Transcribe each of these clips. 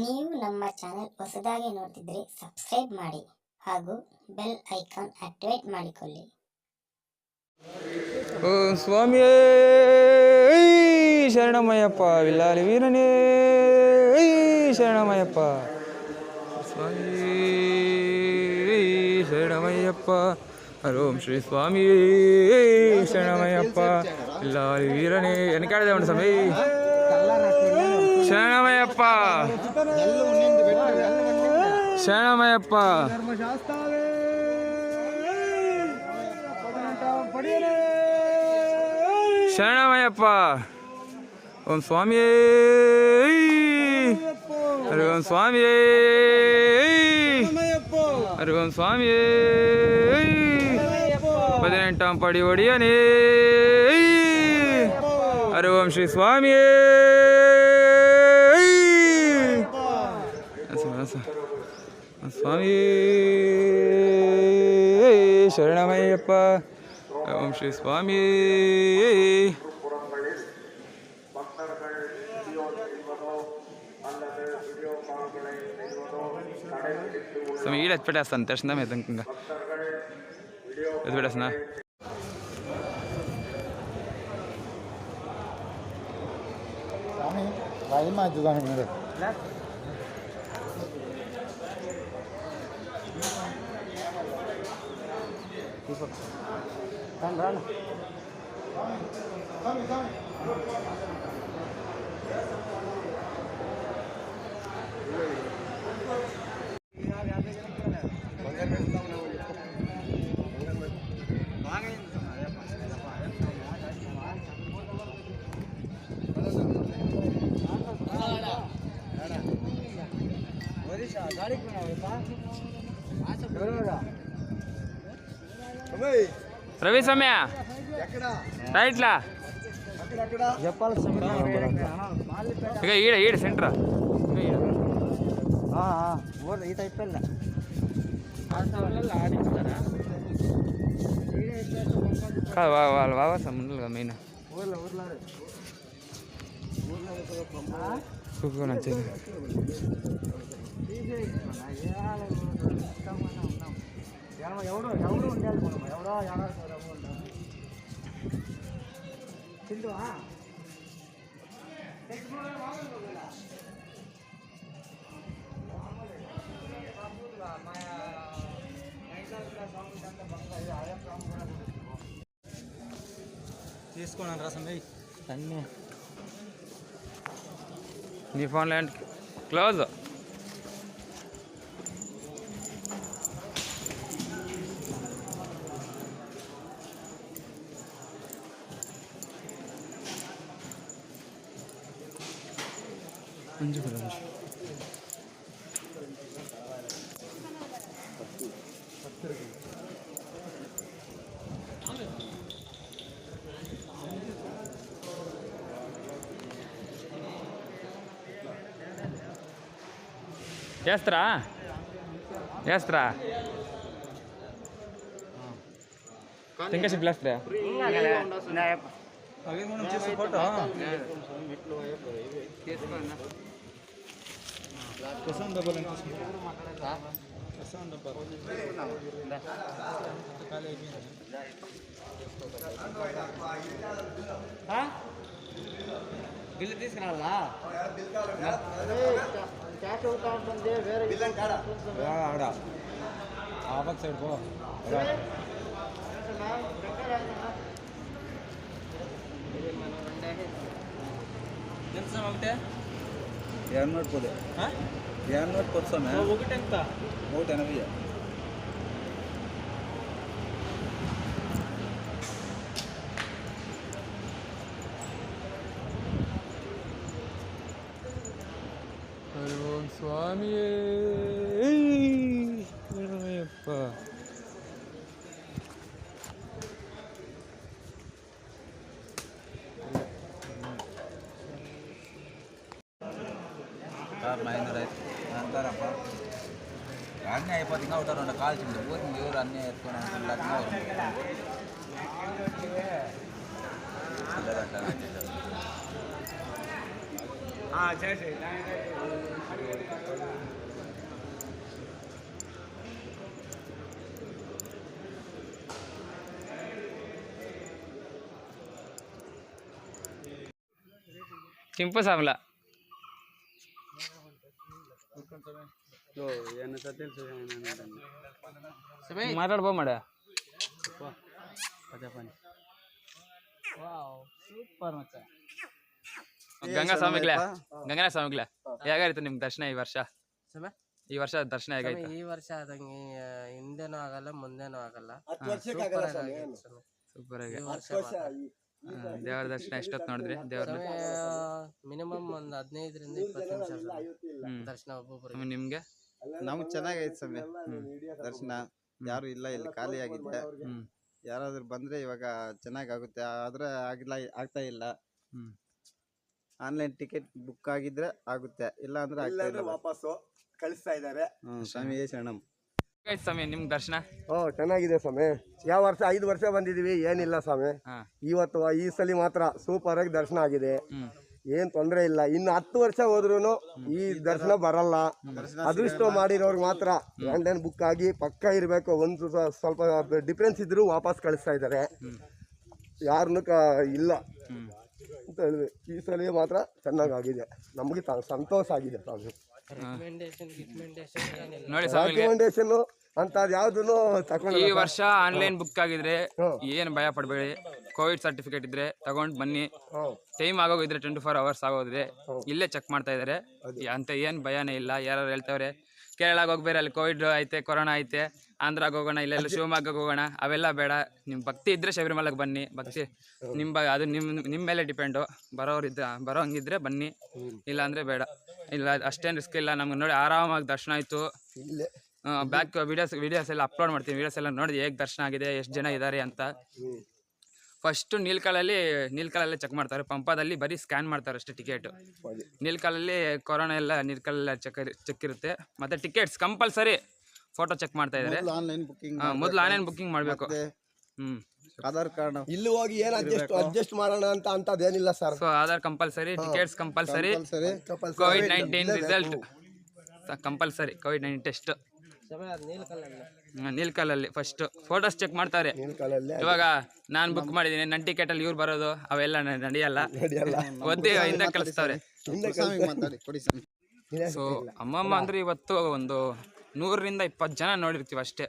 ನೀವು ನಮ್ಮ ಚಾನೆಲ್ ಹೊಸದಾಗಿ ನೋಡ್ತಿದ್ರೆ ಸಬ್ಸ್ಕ್ರೈಬ್ ಮಾಡಿ ಹಾಗೂ ಬೆಲ್ ಐಕಾನ್ ಆಕ್ಟಿವೇಟ್ ಮಾಡಿಕೊಳ್ಳಿ. ಓ, ಸ್ವಾಮಿಯೇ ಶರಣಮಯ್ಯಪ್ಪ ವಿಲ್ಲಾಲಿ ವೀರನೇ ಶರಣಮಯ್ಯಪ್ಪ. ಸ್ವಾಮಿ ಶರಣಮಯ್ಯಪ್ಪ. ಓಂ ಶ್ರೀ ಸ್ವಾಮಿ ಶರಣಮಯ್ಯಪ್ಪ. ವಿಲ್ಲಾಲಿ ವೀರನೇ ಎನಕಾಡಿದೆ ಒಂದು ಸ್ವಾಮಿ? ಶರಣಮಯ್ಯಪ್ಪ ಶರಣಮಯ್ಯಪ್ಪ ಶರಣಮಯ್ಯಪ್ಪ ಓಂ ಸ್ವಾಮಿಯೇ. ಹರಿ ಓಂ ಸ್ವಾಮಿಯೇ. ಹರಿ ಓಂ ಸ್ವಾಮಿಯೇ. ಪದಿನೆಂಟಾಂ ಪಡಿ ಒಡಿಯನೇ. ಹರಿ ಓಂ ಶ್ರೀ ಸ್ವಾಮಿ ಶರಣಮಯ್ಯಪ್ಪ ಓಂ ಶ್ರೀ ಸ್ವಾಮಿ ಸ್ವಾಮಿ ಈಡ ಹಚ್ಬಿಟ್ಟಾಸ್ತಾನೆ ತಕ್ಷಣ ಮೇದಂಗ ಎದ್ಬಿಡಸ್ನ ಸ್ವಾಮಿ ರಾಯಿ ಮಾತು ಸ್ವಾಮಿ ನೋಡಿ ರವಿ రవి సమయ రైట్లా. ఇక ఈడ ఈడ సెంటర్. ఈత అయిపోయిందా కాదు వాళ్ళు. బాబా సమ్ముండలుగా మెయిన్. చూసుకొని వచ్చేది ఎవడో ఎవడో ఉండాలి మనం. ఎవడో ఎవడో తింటువా? తీసుకోండి రసం వేయి అన్నీ. నీ phone land close. మంచి కదా మంచి చేస్తారా చేస్తారా ఇంకా సిప్లేస్తారా అవి మనం చేసే ఫోటో ప్రశాంత్ డబ్బులు ఎంత ప్రశాంత్ డబ్బులు ఖాళీ అయిపోయింది బిల్లు తీసుకురావాలా క్యాష్ అవుతా ఉంటుంది వేరే ఆడ ఆ పక్క సైడ్ పో ఒకటే ಎರಡು ನೋಟ್ ಕೊಡಿ ಎರಡು ನೋಟ್ ಕೊಡ್ಸೋಣ ఒకటి ఎంత కాల్చిండు ఊరికి మీరు అన్నీ ఎత్తుకున్నాం చేసే చింపు సాములా ಮಾತಾಡ್ಬೋ ಮಾಡ. ಗಂಗಾ ಸ್ವಾಮಿಗ್ಲೆ ಗಂಗಾ ಸ್ವಾಮಿಗ್ಲೆ ಹೇಗಾಯ್ತು ನಿಮ್ ದರ್ಶನ ಈ ವರ್ಷ? ಈ ವರ್ಷ ದರ್ಶನ ಹೇಗಾಯ್ತು? ಈ ವರ್ಷ ಆದಂಗೆ ಆ, ಹಿಂದೆನೂ ಆಗಲ್ಲ ಮುಂದೆನೂ ಆಗಲ್ಲ. ಸೂಪರ್ ಆಗಿ. ದೇವರ ದರ್ಶನ ಎಷ್ಟೊತ್ತು ನೋಡಿದ್ರಿ? ದೇವರ ಮಿನಿಮಮ್ ಒಂದ್ ಹದಿನೈದರಿಂದ ಇಪ್ಪತ್ತು ನಿಮಿಷ ದರ್ಶನ ಒಬ್ಬೊಬ್ಬರು ನಿಮ್ಗೆ? ನಮ್ಗೆ ಚೆನ್ನಾಗೈತೆ ಸ್ವಾಮಿ. ದರ್ಶನ. ಯಾರು ಇಲ್ಲ ಇಲ್ಲಿ ಖಾಲಿ ಆಗಿದೆ. ಹ್ಮ್. ಯಾರಾದ್ರೂ ಬಂದ್ರೆ ಇವಾಗ ಚೆನ್ನಾಗಾಗುತ್ತೆ. ಆದ್ರೆ ಆಗಿಲ್ಲ ಆಗ್ತಾ ಇಲ್ಲ. ಹ್ಮ್. ಆನ್ಲೈನ್ ಟಿಕೆಟ್ ಬುಕ್ ಆಗಿದ್ರೆ ಆಗುತ್ತೆ. ಇಲ್ಲ ಅಂದ್ರೆ ಆಗ್ತಾ ಇಲ್ಲ ವಾಪಸ್ಸು. ಕಳಿಸ್ತಾ ಇದ್ದಾರೆ. ಹ್ಮ್ ಸ್ವಾಮಿ ಶರಣಂ. ಸ್ವಾಮಿ ನಿಮ್ ದರ್ಶನ? ಓ ಚೆನ್ನಾಗಿದೆ ಸ್ವಾಮಿ. ಯಾವ ವರ್ಷ ಐದು ವರ್ಷ ಬಂದಿದೀವಿ ಏನಿಲ್ಲ ಸ್ವಾಮಿ. ಇವತ್ತು ಈ ಸಲ ಮಾತ್ರ ಸೂಪರ್ ಆಗಿ ದರ್ಶನ ಆಗಿದೆ. ಏನ್ ತೊಂದರೆ ಇಲ್ಲ. ಇನ್ನು ಹತ್ತು ವರ್ಷ ಹೋದ್ರು ಈ ದರ್ಶನ ಬರಲ್ಲ. ಅದೃಷ್ಟ ಮಾಡಿರೋರ್ಗೆ ಮಾತ್ರ ಆನ್ಲೈನ್ ಬುಕ್ ಆಗಿ ಪಕ್ಕ ಇರಬೇಕು. ಒಂದು ಸ್ವ- ಸ್ವಲ್ಪ ಡಿಫ್ರೆನ್ಸ್ ಇದ್ರು ವಾಪಸ್ ಕಳಿಸ್ತಾ ಇದ್ದಾರೆ. ಯಾರನ್ನು ಕ ಇಲ್ಲ. ಅಂತ ಹೇಳಿದ್ವಿ ಈ ಸಲ ಮಾತ್ರ ಚೆನ್ನಾಗಾಗಿದೆ. ನಮಗೆ ತ- ಸಂತೋಷ ಆಗಿದೆ ಸ್ವಾಮಿ. ನೋಡಿ ರೆಕಮೆಂಡೇಶನ್ ಅಂತ ಯಾವ್ದು ತಗೊಂಡು ಈ ವರ್ಷ ಆನ್ಲೈನ್ ಬುಕ್ ಆಗಿದ್ರೆ ಏನ್ ಭಯ ಪಡಬೇಡಿ. ಕೋವಿಡ್ ಸರ್ಟಿಫಿಕೇಟ್ ಇದ್ರೆ ತಗೊಂಡ್ ಬನ್ನಿ. ಟೈಮ್ ಆಗೋಗಿದ್ರೆ ಟ್ವೆಂಟಿ ಫೋರ್ ಅವರ್ಸ್ ಆಗೋದ್ರೆ ಇಲ್ಲೇ ಚೆಕ್ ಮಾಡ್ತಾ ಇದಾರೆ. ಅಂತ ಏನ್ ಭಯನೇ ಇಲ್ಲ. ಯಾರು ಹೇಳ್ತಾವ್ರೆ ಕೇರಳಾಗ ಹೋಗ್ಬೇರೆ ಅಲ್ಲಿ ಕೋವಿಡ್ ಐತೆ ಕೊರೋನಾ ಐತೆ ಆಂಧ್ರಾಗ ಹೋಗೋಣ ಇಲ್ಲೆಲ್ಲ ಶಿವಮೊಗ್ಗಕ್ಕೆ ಹೋಗೋಣ ಅವೆಲ್ಲ ಬೇಡ. ನಿಮ್ ಭಕ್ತಿ ಇದ್ರೆ ಶಬರಿಮಲೆಗೆ ಬನ್ನಿ. ಭಕ್ತಿ ನಿಮ್ಮ ಅದು ನಿಮ್ಮ ನಿಮ್ಮ ಮೇಲೆ ಡಿಪೆಂಡು ಬರೋರಿದ್ದ ಬರೋ ಹಂಗಿದ್ರೆ ಬನ್ನಿ. ಇಲ್ಲ ಅಂದ್ರೆ ಬೇಡ. ಇಲ್ಲ ಅಷ್ಟೇನು ರಿಸ್ಕ್ ಇಲ್ಲ. ನಮ್ಗೆ ನೋಡಿ ಆರಾಮಾಗಿ ದರ್ಶನ ಆಯ್ತು. ಇಲ್ಲೇ. ಬ್ಯಾಕ್ ವಿಡಿಯೋಸ್ ವಿಡಿಯೋಸ್ ಎಲ್ಲ ಅಪ್ಲೋಡ್ ಮಾಡ್ತೀನಿ. ವಿಡಿಯೋಸ್ ಎಲ್ಲ ನೋಡಿ ಹೇಗೆ ದರ್ಶನ ಆಗಿದೆ? ಎಷ್ಟು ಜನ ಇದ್ದಾರೆ ಅಂತ? ಫಸ್ಟು ನೀಲ್ಕಲಲ್ಲಿ ನೀಲ್ಕಾಲಲ್ಲೇ ಚೆಕ್ ಮಾಡ್ತಾರೆ. ಪಂಪದಲ್ಲಿ ಬರೀ ಸ್ಕ್ಯಾನ್ ಮಾಡ್ತಾರೆ ಅಷ್ಟೇ ಟಿಕೆಟ್ ನೀಲ್ಕಲಲ್ಲಿ ಕೊರೋನಾ ಎಲ್ಲ ನೀಲ್ಕಲ್ಲ ಚೆಕ್ ಚೆಕ್ ಇರುತ್ತೆ. ಮತ್ತೆ ಟಿಕೆಟ್ಸ್ ಕಂಪಲ್ಸರಿ ಫೋಟೋ ಚೆಕ್ ಮಾಡ್ತಾ ಇದ್ದಾರೆ ಆನ್ಲೈನ್ ಬುಕ್ಕಿಂಗ್ ಮೊದಲು ಆನ್ಲೈನ್ ಬುಕ್ಕಿಂಗ್ ಮಾಡಬೇಕು. ಹ್ಮ್. ಆಧಾರ್ ಕಾರ್ಡ್ ಇಲ್ಲಿ ಹೋಗಿ ಏನ್ ಅಡ್ಜಸ್ಟ್ ಅಡ್ಜಸ್ಟ್ ಮಾಡೋಣ ಅಂತ ಅಂತದೇನಿಲ್ಲ sir so Aadhaar compulsory tickets compulsory Covid nineteen result compulsory Covid nineteen test ನೀಲಕಲ್ಲಲ್ಲ ನೀಲ್ಕಲಲ್ಲಿ ಫಸ್ಟ್ ಫೋಟೋಸ್ ಚೆಕ್ ಮಾಡ್ತಾರೆ ಇವಾಗ ನಾನು ಬುಕ್ ಮಾಡಿದ್ದೀನಿ. ನನ್ ಟಿಕೆಟ್ ಅಲ್ಲಿ ಇವ್ರು ಬರೋದು ಅವೆಲ್ಲ ನಡೆಯಲ್ಲ. ನಡೆಯಲ್ಲ. ಒದ್ದಿ ಹಿಂದೆ ಮಾತಾಡಿ ಸೊ ಅಮ್ಮಮ್ಮ ಅಂದ್ರೆ ಇವತ್ತು ಒಂದು ನೂರರಿಂದ ಇಪ್ಪತ್ತು ಜನ ನೋಡಿರ್ತೀವಿ ಅಷ್ಟೇ.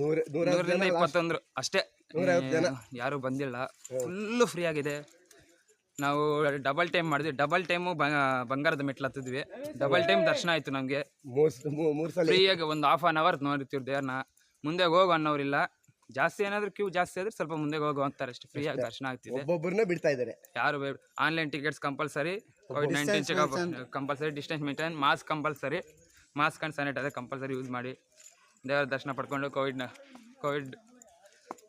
ನೂರ ನೂರ ನೂರರಿಂದ ಇಪ್ಪತ್ತೊಂದ್ರು ಅಷ್ಟೇ. ಯಾರು ಬಂದಿಲ್ಲ. ಫುಲ್ಲು ಫ್ರೀ ಆಗಿದೆ. ನಾವು ಡಬಲ್ ಟೈಮ್ ಮಾಡಿದ್ವಿ. ಡಬಲ್ ಟೈಮು ಬಂಗಾರದ ಮೆಟ್ಲು ಹತ್ತಿದ್ವಿ. ಡಬಲ್ ಟೈಮ್ ದರ್ಶನ ಆಯ್ತು ನಮಗೆ. ಫ್ರೀಯಾಗಿ ಒಂದು ಹಾಫ್ ಆನ್ ಅವರ್ ನೋಡಿರ್ತೀವಿ ದೇವ್ರನ್ನ. ಮುಂದೆ ಹೋಗು ಅನ್ನೋರಿಲ್ಲ ಜಾಸ್ತಿ ಏನಾದ್ರು ಕ್ಯೂ ಜಾಸ್ತಿ ಆದ್ರೆ ಸ್ವಲ್ಪ ಮುಂದೆ ಹೋಗು ಅಂತಾರೆ ಅಷ್ಟೇ. ಫ್ರೀಯಾಗಿ ದರ್ಶನ ಆಗ್ತಿದೆ. ಒಬ್ಬೊಬ್ಬರನ್ನ ಬಿಡ್ತಾ ಇದ್ದಾರೆ. ಯಾರು online tickets compulsory Covid nineteen checkup compulsory distance maintain mask compulsory mask and sanitizer compulsory use ಮಾಡಿ. ದೇವರ ದರ್ಶನ ಪಡ್ಕೊಂಡು ಕೋವಿಡ್ನ ಕೋವಿಡ್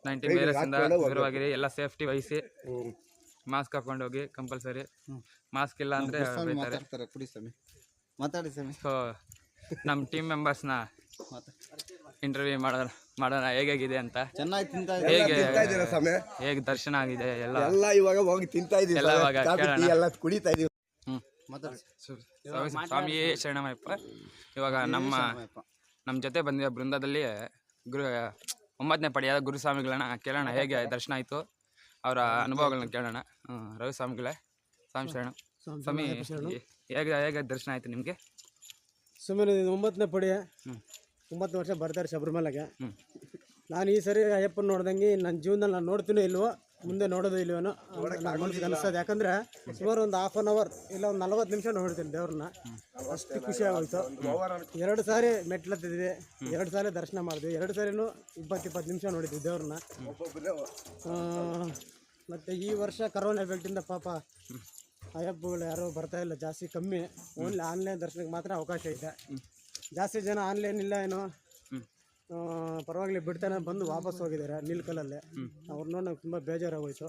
ನೈನ್ಟೀನ್ ವೈರಸ್ಸಿಂದ ದೂರವಾಗಿರಿ. ಎಲ್ಲ ಸೇಫ್ಟಿ ವಹಿಸಿ. ಮಾಸ್ಕ್ ಹಾಕೊಂಡು ಹೋಗಿ ಕಂಪಲ್ಸರಿ ಮಾಸ್ಕ್ ಇಲ್ಲ ಅಂದ್ರೆ ನಮ್ ಬೈತಾರೆ ಮಾತಾಡ್ತಾರೆ ನ ಸ್ವಾಮಿ. ಮಾತಾಡಿ ಸ್ವಾಮಿ. ಸೊ ನಮ್ಮ ಟೀಮ್ ಮೆಂಬರ್ಸ್ನ ಇಂಟರ್ವ್ಯೂ ಮಾಡೋಣ ಮಾಡೋಣ ಹೇಗಾಗಿದೆ ಅಂತ. ಚೆನ್ನಾಗಿ ತಿಂತಾ ಹೇಗೆ ತಿಂತಾ ಇದ್ದೀರಾ ಸಮಯ ಹೇಗೆ ದರ್ಶನ ಆಗಿದೆ ಎಲ್ಲ? ಎಲ್ಲ ಇವಾಗ ಹೋಗಿ ತಿಂತಾ ಇದೀವಿ ಎಲ್ಲ ಸ್ವಾಮಿ. ಇವಾಗ ಕಾಫಿ ಟೀ ಕೇಳೋಣ. ಎಲ್ಲ ಕುಡಿತಾ ಇದೀವಿ ಮಾತಾಡಿ. ಸ್ವಾಮಿ ಸ್ವಾಮಿ ಶರಣಮಯ್ಯಪ್ಪ. ಇವಾಗ ನಮ್ಮ ನಮ್ಮ ಜೊತೆ ಬಂದಿರೋ ಬೃಂದದಲ್ಲಿ ಗುರು ಒಂಬತ್ತನೇ ಪಡೆಯಾದ ಗುರುಸ್ವಾಮಿಗಳನ್ನ ಕೇಳೋಣ ಹೇಗೆ ದರ್ಶನ ಆಯ್ತು ಅವರ ಅನುಭವಗಳನ್ನ ಕೇಳೋಣ. ರವಿ ಸ್ವಾಮಿಗಳೇ ಸ್ವಾಮಿ ಶರಣ. ಸ್ವಾಮಿ ಹೇಗೆ ಹೇಗೆ ದರ್ಶನ ಆಯಿತು ನಿಮಗೆ? ಸುಮ್ಮನೆ ಇದು ಒಂಬತ್ತನೇ ಪಡಿ. ಒಂಬತ್ತು ವರ್ಷ ಬರ್ತಾರೆ ಶಬರಿಮಲೆಗೆ. ನಾನು ಈ ಸರಿ ಅಯ್ಯಪ್ಪನ ನೋಡ್ದಂಗೆ ನನ್ನ ಜೀವನದಲ್ಲಿ ನಾನು ನೋಡ್ತೀನಿ ಇಲ್ವೋ ಮುಂದೆ ನೋಡೋದು ಇಲ್ವೇನೋ ಮನಸ್ಸಿಗೆ ಅನಿಸ್ತದೆ. ಯಾಕಂದ್ರೆ ಸುಮಾರು ಒಂದು ಹಾಫ್ ಆನ್ ಅವರ್ ಇಲ್ಲ ಒಂದು ನಲ್ವತ್ತು ನಿಮಿಷ ನೋಡ್ತೀನಿ ದೇವ್ರನ್ನ. ಅಷ್ಟು ಖುಷಿ ಆಗೋಯ್ತು. ಎರಡು ಸಾರಿ ಮೆಟ್ಲತ್ತಿದ್ವಿ. ಎರಡು ಸಾರಿ ದರ್ಶನ ಮಾಡಿದ್ವಿ. ಎರಡು ಸಾರಿನೂ ಇಪ್ಪತ್ತು ಇಪ್ಪತ್ತು ನಿಮಿಷ ನೋಡಿದ್ವಿ ದೇವ್ರನ್ನ. ಮತ್ತೆ ಈ ವರ್ಷ ಕರೋನಾ ಬೆಲ್ಟಿಂದ ಪಾಪ ಅಯ್ಯಪ್ಪಗಳು ಯಾರು ಬರ್ತಾ ಇಲ್ಲ ಜಾಸ್ತಿ ಕಮ್ಮಿ. ಓನ್ಲಿ ಆನ್ಲೈನ್ ದರ್ಶನಕ್ಕೆ ಮಾತ್ರ ಅವಕಾಶ ಇದೆ. ಜಾಸ್ತಿ ಜನ ಆನ್ಲೈನ್ ಇಲ್ಲ ಏನೋ. ಪರವಾಗಿಲ್ಲ ಬಿಡ್ತಾನೆ ಬಂದು ವಾಪಸ್ ಹೋಗಿದ್ದಾರೆ ನೀಲ್ಕಲಲ್ಲಿ ಅವ್ರು ನೋಡಿ ನಂಗೆ ತುಂಬ ಬೇಜಾರಾಗೋಯ್ತು.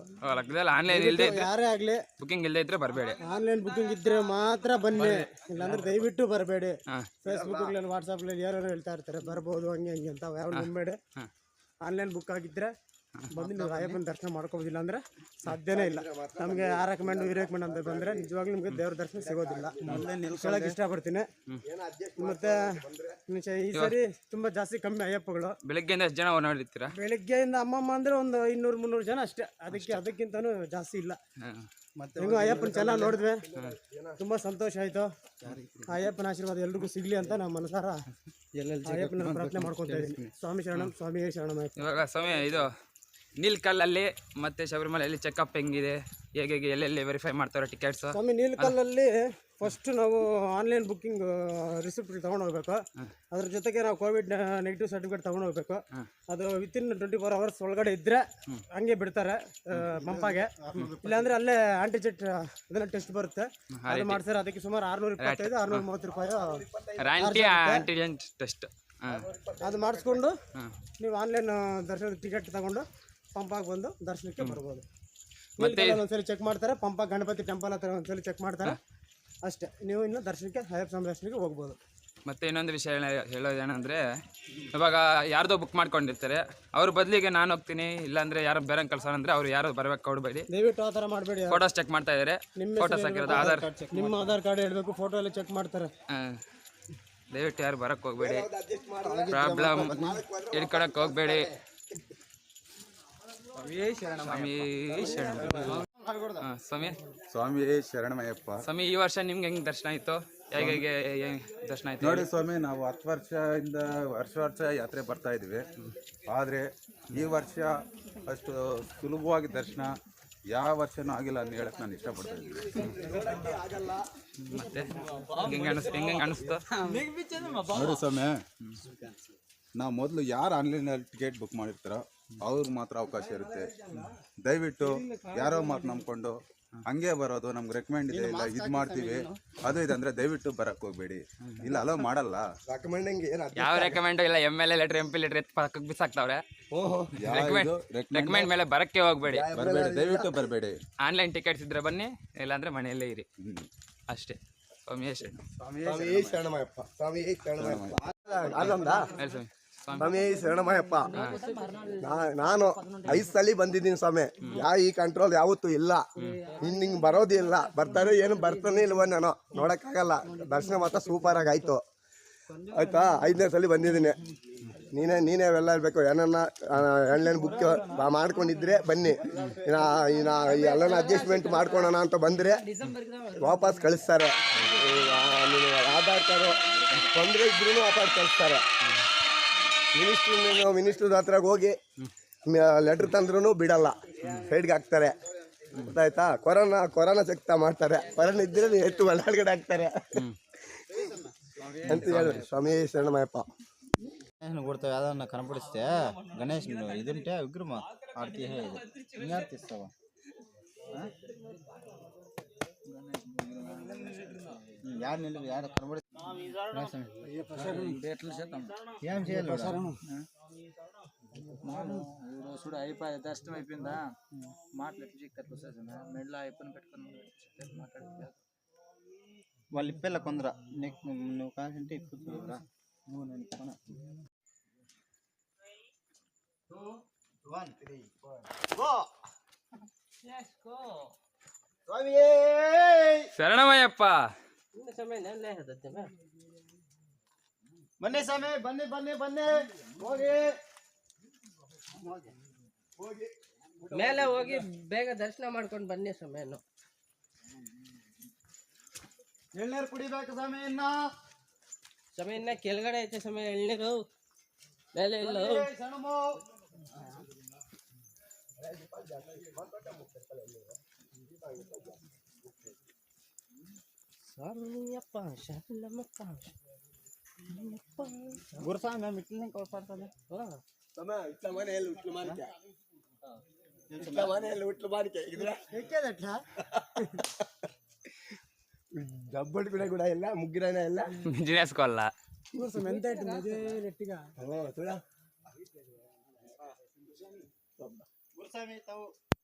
ಆನ್ಲೈನ್ ಇಲ್ಲದೆ ಯಾರೇ ಆಗಲಿ ಬುಕಿಂಗ್ ಇಲ್ಲದೆ ಇದ್ರೆ ಬರಬೇಡಿ. ಆನ್ಲೈನ್ ಬುಕಿಂಗ್ ಇದ್ರೆ ಮಾತ್ರ ಬನ್ನಿ. ಇಲ್ಲಾಂದ್ರೆ ದಯವಿಟ್ಟು ಬರಬೇಡಿ. ಫೇಸ್ಬುಕ್ ಫೇಸ್ಬುಕ್ಗಳಲ್ಲಿ ವಾಟ್ಸಪ್ಗಳಲ್ಲಿ ಯಾರು ಹೇಳ್ತಾ ಇರ್ತಾರೆ ಬರ್ಬೋದು ಹಂಗೆ ಹಂಗೆ ಅಂತ. ಯಾರು ನಂಬೇಡಿ ಆನ್ಲೈನ್ ಬುಕ್ ಆಗಿದ್ರೆ ಬಂದು ನೀವು ಅಯ್ಯಪ್ಪನ ದರ್ಶನ ಮಾಡ್ಕೋಬೋದಿಲ್ಲ ಅಂದ್ರೆ ಸಾಧ್ಯನೇ ಇಲ್ಲ. ನಮಗೆ ಆ ರೆಕಮೆಂಡ್ ಈ ರೆಕಮೆಂಡ್ ಅಂತ ಬಂದರೆ ನಿಜವಾಗ್ಲೂ ನಿಮಗೆ ದೇವ್ರ ದರ್ಶನ ಸಿಗೋದಿಲ್ಲ. ಹೇಳಕ್ಕೆ ಇಷ್ಟಪಡ್ತೀನಿ. ಮತ್ತೆ ನಿಜ- ಈ ಸರಿ ತುಂಬ ಜಾಸ್ತಿ ಕಮ್ಮಿ ಅಯ್ಯಪ್ಪಗಳು. ಬೆಳಗ್ಗೆಯಿಂದ ಎಷ್ಟು ಜನ ಓಡಾಡಿರ್ತೀರಾ ಬೆಳಗ್ಗೆಯಿಂದ ಅಮ್ಮಮ್ಮ ಅಂದ್ರೆ ಒಂದು ಇನ್ನೂರು ಮುನ್ನೂರು ಜನ ಅಷ್ಟೇ. ಅದಕ್ಕೆ ಅದಕ್ಕಿಂತನೂ ಜಾಸ್ತಿ ಇಲ್ಲ. ಮತ್ತೆ ಹೆಂಗೋ ಅಯ್ಯಪ್ಪನ ಚೆನ್ನಾಗಿ ನೋಡಿದ್ವಿ. ತುಂಬಾ ಸಂತೋಷ ಆಯಿತು. ಆ ಅಯ್ಯಪ್ಪನ ಆಶೀರ್ವಾದ ಎಲ್ರಿಗೂ ಸಿಗಲಿ ಅಂತ ನಮ್ಮ ಮನಸಾರ ಅಯ್ಯಪ್ಪನ ಪ್ರಾರ್ಥನೆ ಮಾಡ್ಕೊತಾ ಇದ್ದೀನಿ. ಸ್ವಾಮಿ ಶರಣಂ ಸ್ವಾಮಿ ಶರಣಂ ಆಯ್ತು. ಇವಾಗ ಸಮಯ ಇದು. ನೀಲ್ಕಲ್ಲಲ್ಲಿ ಮತ್ತೆ ಶಬರಿಮಲೆಯಲ್ಲಿ ಚೆಕಪ್ ಹೆಂಗಿದೆ? ಹೇಗೆ ಹೇಗೆ ಎಲ್ಲೆಲ್ಲಿ ವೆರಿಫೈ ಮಾಡ್ತಾರೆ ಟಿಕೆಟ್ಸ್ ಸ್ವಾಮಿ ನೀಲ್ಕಲ್ಲಲ್ಲಿ ಫಸ್ಟ್ ನಾವು ಆನ್ಲೈನ್ ಬುಕ್ಕಿಂಗ್ ರಿಸಿಪ್ಟ್ ತಗೊಂಡು ಹೋಗ್ಬೇಕು. ಅದ್ರ ಜೊತೆಗೆ ನಾವು ಕೋವಿಡ್ ನೆಗೆಟಿವ್ ಸರ್ಟಿಫಿಕೇಟ್ ತಗೊಂಡು ಹೋಗ್ಬೇಕು. ಅದು ವಿತಿನ್ ಟ್ವೆಂಟಿ ಫೋರ್ ಅವರ್ಸ್ ಒಳಗಡೆ ಇದ್ದರೆ ಹಂಗೆ ಬಿಡ್ತಾರೆ ಮಂಪಾಗೆ ಇಲ್ಲಾಂದ್ರೆ ಅಲ್ಲೇ ಆಂಟಿಜೆಟ್ ಅದನ್ನ ಟೆಸ್ಟ್ ಬರುತ್ತೆ. ಅದು ಮಾಡ್ತಾರೆ ಅದಕ್ಕೆ ಸುಮಾರು ಆರ್ನೂರ ಇಪ್ಪತ್ತೈದು ಆರ್ನೂರ ಮೂವತ್ತು ರೂಪಾಯಿ ಆಂಟಿಜೆನ್ ಟೆಸ್ಟ್ ಅದು ಮಾಡಿಸ್ಕೊಂಡು ನೀವು ಆನ್ಲೈನ್ ದರ್ಶನ ಟಿಕೆಟ್ ತಗೊಂಡು ಪಂಪಾಗಿ ಬಂದು ದರ್ಶನಕ್ಕೆ ಬರ್ಬೋದು. ಮತ್ತೆ ಒಂದ್ಸಲಿ ಚೆಕ್ ಮಾಡ್ತಾರೆ ಪಂಪ ಗಣಪತಿ ಟೆಂಪಲ್ ಹತ್ರ ಒಂದ್ಸಲಿ ಚೆಕ್ ಮಾಡ್ತಾರೆ. ಅಷ್ಟೇ. ನೀವು ಇನ್ನು ದರ್ಶನಕ್ಕೆ ಸ್ವಾಮಿ ದರ್ಶನಕ್ಕೆ ಹೋಗ್ಬೋದು. ಮತ್ತೆ ಇನ್ನೊಂದು ವಿಷಯ ಹೇಳ- ಹೇಳೋದೇನೆಂದರೆ ಇವಾಗ ಯಾರ್ದೋ ಬುಕ್ ಮಾಡ್ಕೊಂಡಿರ್ತಾರೆ. ಅವ್ರ ಬದಲಿಗೆ ನಾನು ಹೋಗ್ತೀನಿ ಇಲ್ಲಾಂದ್ರೆ ಯಾರು ಬೇರೆ ಕಳ್ಸೋಣ ಅಂದ್ರೆ ಅವ್ರು ಯಾರು ಬರಬೇಕು ಕೊಡಬೇಡಿ ದಯವಿಟ್ಟು ಆ ಥರ ಮಾಡಬೇಡಿ ಫೋಟೋಸ್ ಚೆಕ್ ಮಾಡ್ತಾ ಇದ್ದಾರೆ ನಿಮ್ಮ ಫೋಟೋಸ್ ಹಾಕಿರೋದು ಆಧಾರ್ ನಿಮ್ಮ ಆಧಾರ್ ಕಾರ್ಡ್ ಹೇಳ್ಬೇಕು ಫೋಟೋ ಎಲ್ಲ ಚೆಕ್ ಮಾಡ್ತಾರೆ. ದಯವಿಟ್ಟು ಯಾರು ಬರಕ್ಕೆ ಹೋಗಬೇಡಿ. ಪ್ರಾಬ್ಲಮ್ ಹಿಡ್ಕೊಳಕ್ಕೆ ಹೋಗಬೇಡಿ. ಸ್ವಾಮಿ ಸ್ವಾಮಿ ಸ್ವಾಮಿ. ಶರಣಮಯ್ಯಪ್ಪ. ಸ್ವಾಮಿ ಈ ವರ್ಷ ನಿಮ್ಗೆ ಹೆಂಗೆ ದರ್ಶನ ಆಯ್ತು? ಹೇಗೆ ಹೇಗೆ ಹೆಂಗ್ ದರ್ಶನ ಆಯ್ತು? ನೋಡಿ ಸ್ವಾಮಿ ನಾವು ಹತ್ತು ವರ್ಷದಿಂದ ವರ್ಷ ವರ್ಷ ಯಾತ್ರೆ ಬರ್ತಾ ಇದ್ವಿ ಆದರೆ ಈ ವರ್ಷ ಅಷ್ಟು ಸುಲಭವಾಗಿ ದರ್ಶನ ಯಾವ ವರ್ಷನೂ ಆಗಿಲ್ಲ ಅಂತ ಹೇಳಕ್ ನಾನು ಇಷ್ಟಪಡ್ತಾ ಇದ್ದೀನಿ. ಮತ್ತೆ? ಹೆಂಗೆ ಅನಿಸ್ ಹೆಂಗೆ ಹೆಂಗೆ ಅನಿಸ್ತು? ನೋಡಿ ಸ್ವಾಮಿ ನಾವು ಮೊದಲು ಯಾರು ಆನ್ಲೈನಲ್ಲಿ ಟಿಕೆಟ್ ಬುಕ್ ಮಾಡಿರ್ತಾರೋ ಅವ್ರಿಗೆ ಮಾತ್ರ ಅವಕಾಶ ಇರುತ್ತೆ. ದಯವಿಟ್ಟು ಯಾರೋ ಮಾತು ನಂಬ್ಕೊಂಡು ಹಂಗೆ ಬರೋದು ನಮ್ಗೆ ರೆಕಮೆಂಡ್ ಇದೆ ಇಲ್ಲ ಇದು ಮಾಡ್ತೀವಿ. ಅದು ಇದೆ ಅಂದ್ರೆ ದಯವಿಟ್ಟು ಬರಕ್ ಹೋಗ್ಬೇಡಿ. ಇಲ್ಲ ಅಲೋ ಮಾಡಲ್ಲ. ರೆಕಮೆಂಡಿಂಗ್ ಏನು ಯಾವ ರೆಕಮೆಂಡ್ ಇಲ್ಲ M L A letter M P letter ಎತ್ತು ಪಕ್ಕಕ್ಕೆ ಬಿಸಾಕ್ತಾವ್ರೆ. ಓಹೋ. ರೆಕಮೆಂಡ್ ರೆಕಮೆಂಡ್ ಮೇಲೆ ಬರಕ್ಕೆ ಹೋಗ್ಬೇಡಿ. ಬರಬೇಡಿ ದಯವಿಟ್ಟು ಬರಬೇಡಿ. ಆನ್ಲೈನ್ ಟಿಕೆಟ್ಸ್ ಇದ್ರೆ ಬನ್ನಿ ಇಲ್ಲಾಂದ್ರೆ ಮನೆಯಲ್ಲೇ ಇರಿ. ಅಷ್ಟೇ. ಸ್ವಾಮಿ ಸ್ವಾಮಿ. ಸ್ವಾಮಿ ಶರಣಮಯಪ್ಪ ನಾನು ಐದು ಸಲ ಬಂದಿದ್ದೀನಿ ಸ್ವಾಮಿ. ಯಾ ಈ ಕಂಟ್ರೋಲ್ ಯಾವತ್ತೂ ಇಲ್ಲ. ಹಿಂಗೆ ಹಿಂಗೆ ಬರೋದೇ ಇಲ್ಲ. ಬರ್ತಾರೆ ಏನು ಬರ್ತಾನೆ ಇಲ್ವ ನಾನು ನೋಡೋಕ್ಕಾಗಲ್ಲ. ದರ್ಶನ ಮಾತ್ರ ಸೂಪರ್ ಆಗಿ ಆಯ್ತು? ಆಯ್ತಾ ಐದನೇ ಸಲ ಬಂದಿದ್ದೀನಿ. ನೀನೇ ನೀನೇ ಅವೆಲ್ಲ ಇರಬೇಕು ಏನನ್ನ ಆನ್ಲೈನ್ ಬುಕ್ ಮಾಡ್ಕೊಂಡಿದ್ರೆ ಬನ್ನಿ. ಎಲ್ಲನ ಅಡ್ಜಸ್ಟ್ಮೆಂಟ್ ಮಾಡ್ಕೊಳೋಣ ಅಂತ ಬಂದರೆ ವಾಪಸ್ ಕಳಿಸ್ತಾರೆ. ಆಧಾರ್ ಕಾರ್ಡು ತೊಂದರೆ ಇದ್ರೂ ವಾಪಸ್ ಕಳಿಸ್ತಾರೆ. ಮಿನಿಸ್ಟ್ರ್ ಮಿನಿಸ್ಟ್ರ್ ಹತ್ರ ಹೋಗಿ ಲೆಟ್ರ್ ತಂದ್ರೂ ಬಿಡಲ್ಲ. ಸೈಡ್ಗೆ ಹಾಕ್ತಾರೆ. ಗೊತ್ತಾಯ್ತಾ? ಕೊರೋನಾ ಕೊರೋನಾ ಚೆಕ್ ಮಾಡ್ತಾರೆ. ಕೊರೋನಾ ಇದ್ದರೆ ಎತ್ತು ಒಳಗಡೆ ಹಾಕ್ತಾರೆ. ಅಂತ ಹೇಳಿ ಸ್ವಾಮಿ ಶರಣಮಯಪ್ಪ ಕೊಡ್ತಾವೆ? ಯಾವ್ದನ್ನ ಕನಪಡಿಸ್ತೆ. ಗಣೇಶನ ಇದುಂಟೆ ವಿಗ್ರಹ ಆಡ್ತಿ ಹೇಳಿ. ಹಿಂಗೆ ಆಡ್ತಿಸ್ತಾವ యాడ నిలువు యాడ కనబడుతుంది ఏం చేయాలి? చూడు అయిపోయి దర్శనం అయిపోయిందా? మాట్లాడి ఎట్లా చిక్కట్లు మెడలో అయిపోయిన పెట్టుకుని మాట్లాడుతున్నారు వాళ్ళు ఇప్పేళ్ళ కొందరా? నీకు నువ్వు కాదంటే ఇప్పుడు నువ్వు నేను కొన. శరణమయ్యప్ప! ಶರಣಮಯ್ಯಪ್ಪ ಬನ್ನಿ ಸ್ವಾಮಿ ಬನ್ನಿ ಬನ್ನಿ ಬನ್ನಿ ಹೋಗಿ ಮೇಲೆ ಹೋಗಿ ಬೇಗ ದರ್ಶನ ಮಾಡ್ಕೊಂಡು ಬನ್ನಿ ಸಮಯನು ಎಳ್ನೀರು ಕುಡಿಬೇಕು ಸ್ವಾಮಿ ಇನ್ನ ಸಮಯ ಇನ್ನ ಕೆಳಗಡೆ ಐತೆ ಸಮಯ ಎಳ್ನೀರು ಮೇಲೆ ಇಲ್ಲ ಸಣಮು Sarnia pasha, lama pasha. Gursa na mitlan ko sa sana. Wala. Tama, itla man el utla man kya. ఇట్లా మన లూట్లు మాడికే ఇక్కడ డబ్బడి కూడా కూడా ఎలా ముగ్గురైనా ఎలా జినేసుకోవాల కోసం ఎంత అదే రెట్టిగా చూడా గురుసామి తావు